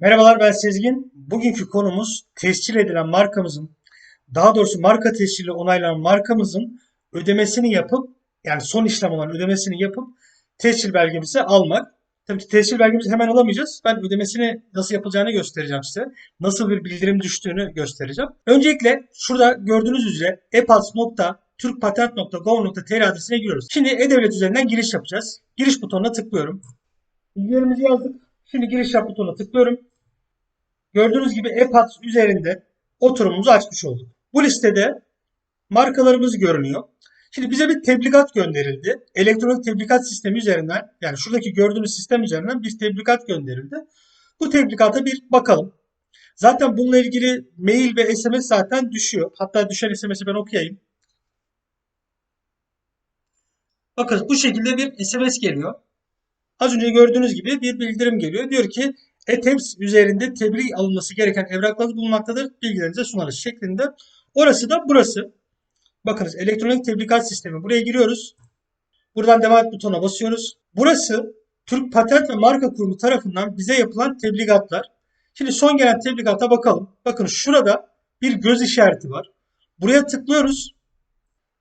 Merhabalar ben Sezgin. Bugünkü konumuz tescil edilen markamızın, daha doğrusu marka tescili onaylanan markamızın ödemesini yapıp, yani son işlem olan ödemesini yapıp tescil belgemizi almak. Tabii ki tescil belgemizi hemen alamayacağız. Ben ödemesini nasıl yapılacağını göstereceğim size. Nasıl bir bildirim düştüğünü göstereceğim. Öncelikle şurada gördüğünüz üzere epals.türkpatent.gov.tr adresine giriyoruz. Şimdi E-Devlet üzerinden giriş yapacağız. Giriş butonuna tıklıyorum. Bilgilerimizi yazdık. Şimdi giriş yap butonuna tıklıyorum. Gördüğünüz gibi e-Pass üzerinde oturumumuzu açmış olduk. Bu listede markalarımız görünüyor. Şimdi bize bir tebligat gönderildi. Elektronik tebligat sistemi üzerinden yani şuradaki gördüğünüz sistem üzerinden bir tebligat gönderildi. Bu tebligata bir bakalım. Zaten bununla ilgili mail ve SMS zaten düşüyor. Hatta düşen SMS'i ben okuyayım. Bakın bu şekilde bir SMS geliyor. Az önce gördüğünüz gibi bir bildirim geliyor. Diyor ki ETEMS üzerinde tebliğ alınması gereken evraklarınız bulunmaktadır. Bilgilerinize sunarız şeklinde. Orası da burası. Bakınız elektronik tebligat sistemi. Buraya giriyoruz. Buradan devam et butonuna basıyoruz. Burası Türk Patent ve Marka Kurumu tarafından bize yapılan tebligatlar. Şimdi son gelen tebligata bakalım. Bakın şurada bir göz işareti var. Buraya tıklıyoruz.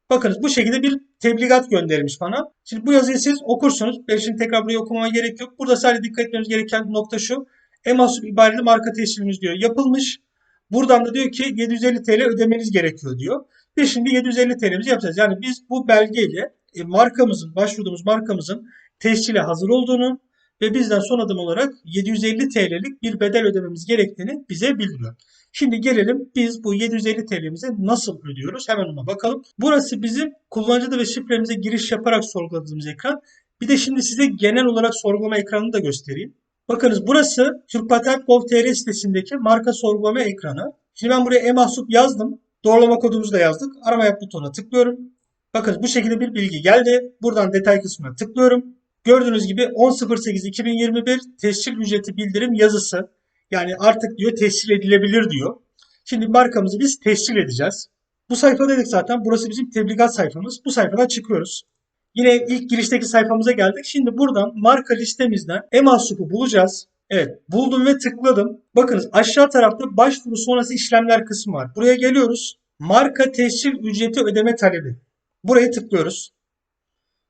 Bakınız bu şekilde bir tebligat gönderilmiş bana. Şimdi bu yazıyı siz okursunuz. Ben şimdi tekrar burayı okumama gerek yok. Burada sadece dikkat etmemiz gereken nokta şu. E-mahsup ibareli marka tescilimiz diyor. Yapılmış. Buradan da diyor ki 750 TL ödemeniz gerekiyor diyor. Biz şimdi 750 TL'mizi yapacağız. Yani biz bu belgeyle e, markamızın, başvurduğumuz markamızın tescile hazır olduğunu ve bizden son adım olarak 750 TL'lik bir bedel ödememiz gerektiğini bize bildiriyor. Şimdi gelelim biz bu 750 TL'mizi nasıl ödüyoruz? Hemen ona bakalım. Burası bizim kullanıcı adı ve şifremize giriş yaparak sorguladığımız ekran. Bir de şimdi size genel olarak sorgulama ekranını da göstereyim. Bakınız burası Türk Patent Gov.tr sitesindeki marka sorgulama ekranı. Şimdi ben buraya e-mahsup yazdım. Doğrulama kodumuzu da yazdık. Arama yap butonuna tıklıyorum. Bakın bu şekilde bir bilgi geldi. Buradan detay kısmına tıklıyorum. Gördüğünüz gibi 10.08.2021 tescil ücreti bildirim yazısı. Yani artık diyor tescil edilebilir diyor. Şimdi markamızı biz tescil edeceğiz. Bu sayfa dedik zaten. Burası bizim tebligat sayfamız. Bu sayfadan çıkıyoruz. Yine ilk girişteki sayfamıza geldik. Şimdi buradan marka listemizden e-mahsupu bulacağız. Evet buldum ve tıkladım. Bakınız aşağı tarafta başvuru sonrası işlemler kısmı var. Buraya geliyoruz. Marka tescil ücreti ödeme talebi. Buraya tıklıyoruz.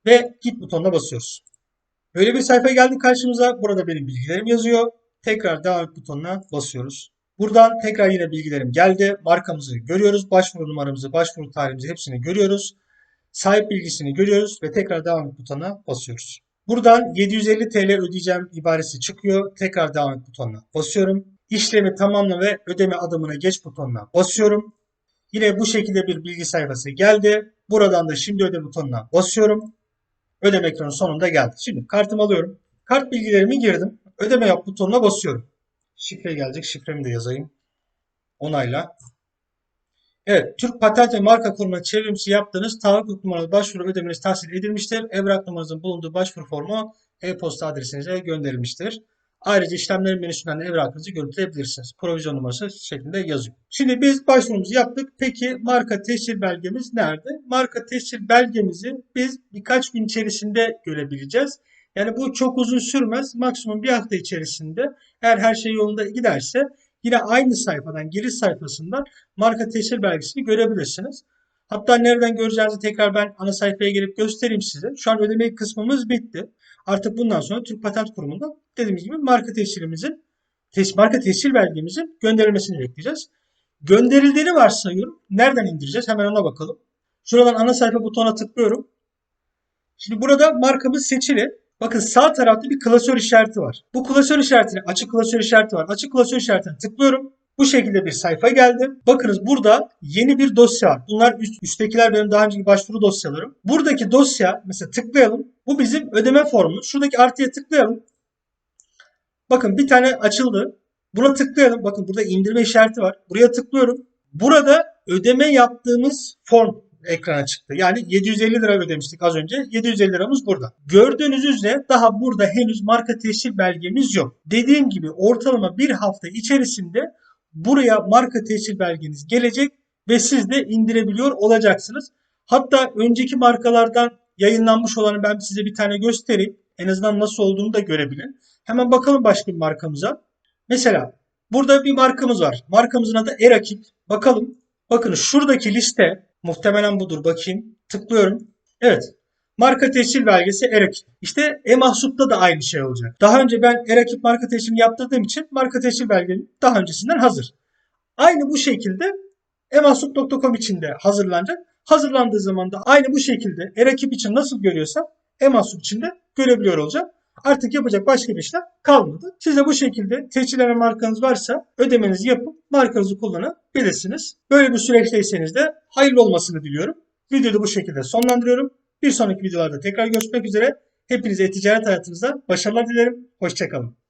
Ve git butonuna basıyoruz. Böyle bir sayfa geldi karşımıza. Burada benim bilgilerim yazıyor. Tekrar devam butonuna basıyoruz. Buradan tekrar yine bilgilerim geldi. Markamızı görüyoruz. Başvuru numaramızı, başvuru tarihimizi hepsini görüyoruz. Sahip bilgisini görüyoruz ve tekrar devam et butonuna basıyoruz. Buradan 750 TL ödeyeceğim ibaresi çıkıyor. Tekrar devam et butonuna basıyorum. İşlemi tamamla ve ödeme adımına geç butonuna basıyorum. Yine bu şekilde bir bilgi sayfası geldi. Buradan da şimdi öde butonuna basıyorum. Ödeme ekranı sonunda geldi. Şimdi kartımı alıyorum. Kart bilgilerimi girdim. Ödeme yap butonuna basıyorum. Şifre gelecek. Şifremi de yazayım. Onayla. Evet, Türk Patent ve Marka Kurumu'na çevrimsi yaptığınız taahhüt numaralı başvuru ödemeniz tahsil edilmiştir. Evrak numaranızın bulunduğu başvuru formu e-posta adresinize gönderilmiştir. Ayrıca işlemlerin menüsünden de evrakınızı görüntüleyebilirsiniz. Provizyon numarası şeklinde yazıyor. Şimdi biz başvurumuzu yaptık. Peki marka tescil belgemiz nerede? Marka tescil belgemizi biz birkaç gün içerisinde görebileceğiz. Yani bu çok uzun sürmez. Maksimum bir hafta içerisinde eğer her şey yolunda giderse yine aynı sayfadan giriş sayfasından marka tescil belgesini görebilirsiniz. Hatta nereden göreceğinizi tekrar ben ana sayfaya gelip göstereyim size. Şu an ödeme kısmımız bitti. Artık bundan sonra Türk Patent Kurumu'nda dediğimiz gibi marka tescilimizin tes marka tescil belgemizin gönderilmesini bekleyeceğiz. Gönderildiğini varsayıyorum. Nereden indireceğiz? Hemen ona bakalım. Şuradan ana sayfa butonuna tıklıyorum. Şimdi burada markamız seçili. Bakın sağ tarafta bir klasör işareti var. Bu klasör işaretine açık klasör işareti var. Açık klasör işaretine tıklıyorum. Bu şekilde bir sayfa geldi. Bakınız burada yeni bir dosya var. Bunlar üst, üsttekiler benim daha önceki başvuru dosyalarım. Buradaki dosya mesela tıklayalım. Bu bizim ödeme formu. Şuradaki artıya tıklayalım. Bakın bir tane açıldı. Buna tıklayalım. Bakın burada indirme işareti var. Buraya tıklıyorum. Burada ödeme yaptığımız form ekrana çıktı. Yani 750 lira ödemiştik az önce. 750 liramız burada. Gördüğünüz üzere daha burada henüz marka tescil belgemiz yok. Dediğim gibi ortalama bir hafta içerisinde buraya marka tescil belgeniz gelecek ve siz de indirebiliyor olacaksınız. Hatta önceki markalardan yayınlanmış olanı ben size bir tane göstereyim. En azından nasıl olduğunu da görebilin. Hemen bakalım başka bir markamıza. Mesela burada bir markamız var. Markamızın adı Erakip. Bakalım. Bakın şuradaki liste muhtemelen budur. Bakayım. Tıklıyorum. Evet. Marka tescil belgesi Erakip. İşte e-mahsupta da aynı şey olacak. Daha önce ben Erakip marka tescilini yaptırdığım için marka tescil belgem daha öncesinden hazır. Aynı bu şekilde emahsup.com için de hazırlanacak. Hazırlandığı zaman da aynı bu şekilde Erakip için nasıl görüyorsam emahsup için de görebiliyor olacağım. Artık yapacak başka bir işlem kalmadı. Siz de bu şekilde tescillenen markanız varsa ödemenizi yapıp markanızı kullanabilirsiniz. Böyle bir süreçteyseniz de hayırlı olmasını diliyorum. Videoyu da bu şekilde sonlandırıyorum. Bir sonraki videolarda tekrar görüşmek üzere. Hepinize ticaret hayatınızda başarılar dilerim. Hoşçakalın.